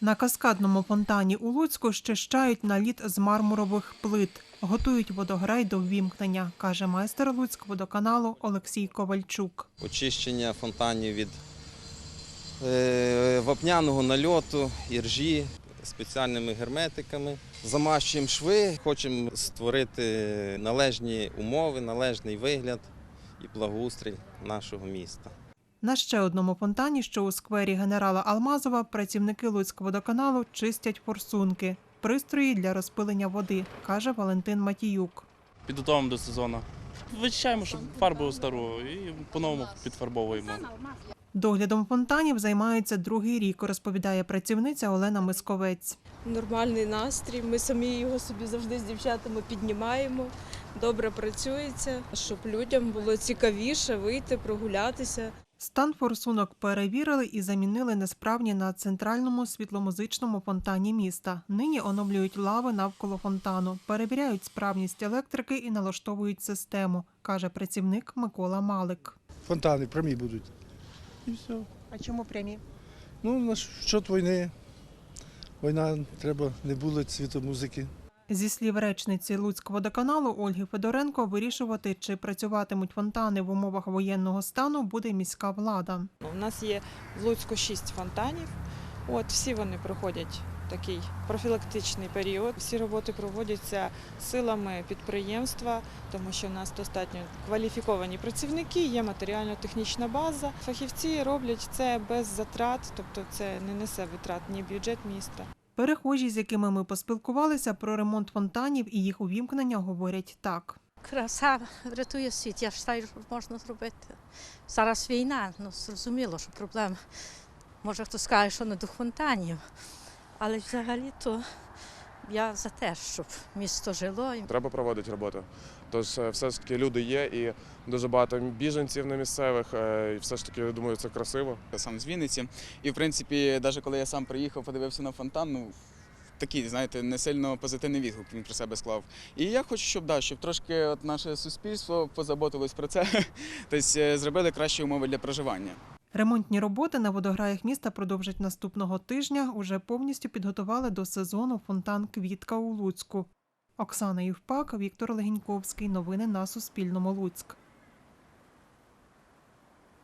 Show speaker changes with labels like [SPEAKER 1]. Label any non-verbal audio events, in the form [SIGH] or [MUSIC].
[SPEAKER 1] На каскадному фонтані у Луцьку щищають наліт з мармурових плит, готують водограй до ввімкнення, каже майстер Луцькводоканалу Олексій Ковальчук.
[SPEAKER 2] очищення фонтанів від е, вапняного нальоту, іржі спеціальними герметиками. Замащуємо шви, хочемо створити належні умови, належний вигляд і благоустрій нашого міста.
[SPEAKER 1] На ще одному фонтані, що у сквері генерала Алмазова, працівники Луцькводоканалу чистять форсунки, пристрої для розпилення води, каже Валентин Матіюк.
[SPEAKER 3] підготовимо до сезону. Вичищаємо, щоб фарбу стару і по-новому підфарбовуємо.
[SPEAKER 1] Доглядом фонтанів займається другий рік, розповідає працівниця Олена Мисковець.
[SPEAKER 4] Нормальний настрій. Ми самі його собі завжди з дівчатами піднімаємо. Добре працюється, щоб людям було цікавіше вийти, прогулятися.
[SPEAKER 1] Стан форсунок перевірили і замінили несправні на центральному світломузичному фонтані міста. Нині оновлюють лави навколо фонтану, перевіряють справність електрики і налаштовують систему, каже працівник Микола Малик.
[SPEAKER 5] Фонтани прямі будуть. І все.
[SPEAKER 1] А чому прямі?
[SPEAKER 5] Ну, на щот війни. Війна треба, не було світомузики.
[SPEAKER 1] Зі слів речниці Луцькводоканалу Ольги Федоренко, вирішувати, чи працюватимуть фонтани в умовах воєнного стану, буде міська влада.
[SPEAKER 6] У нас є в Луцьку шість фонтанів. От всі вони проходять такий профілактичний період. Всі роботи проводяться силами підприємства, тому що в нас достатньо кваліфіковані працівники, є матеріально-технічна база. Фахівці роблять це без затрат, тобто це не несе витрат ні бюджет міста.
[SPEAKER 1] Перехожі, з якими ми поспілкувалися про ремонт фонтанів і їх увімкнення, говорять так.
[SPEAKER 7] Краса врятує світ. Я вважаю, що можна зробити. Зараз війна, ну зрозуміло, що проблем. Може хтось скаже, що не до фонтанів. Але взагалі-то я за те, щоб місто жило.
[SPEAKER 8] Треба проводити роботу. Тож е, все ж таки люди є і дуже багато біженців на місцевих, е, і все ж таки я думаю, це красиво.
[SPEAKER 9] Я сам з Вінниці. І в принципі, навіть коли я сам приїхав, подивився на фонтан, ну такий, знаєте, не сильно позитивний відгук він про себе склав. І я хочу, щоб да, щоб трошки от наше суспільство позаботилось про це, [LAUGHS] тобто е, зробили кращі умови для проживання.
[SPEAKER 1] Ремонтні роботи на водограях міста продовжать наступного тижня. Уже повністю підготували до сезону фонтан Квітка у Луцьку. Оксана Євпак, Віктор Легіньковський. Новини на Суспільному. Луцьк.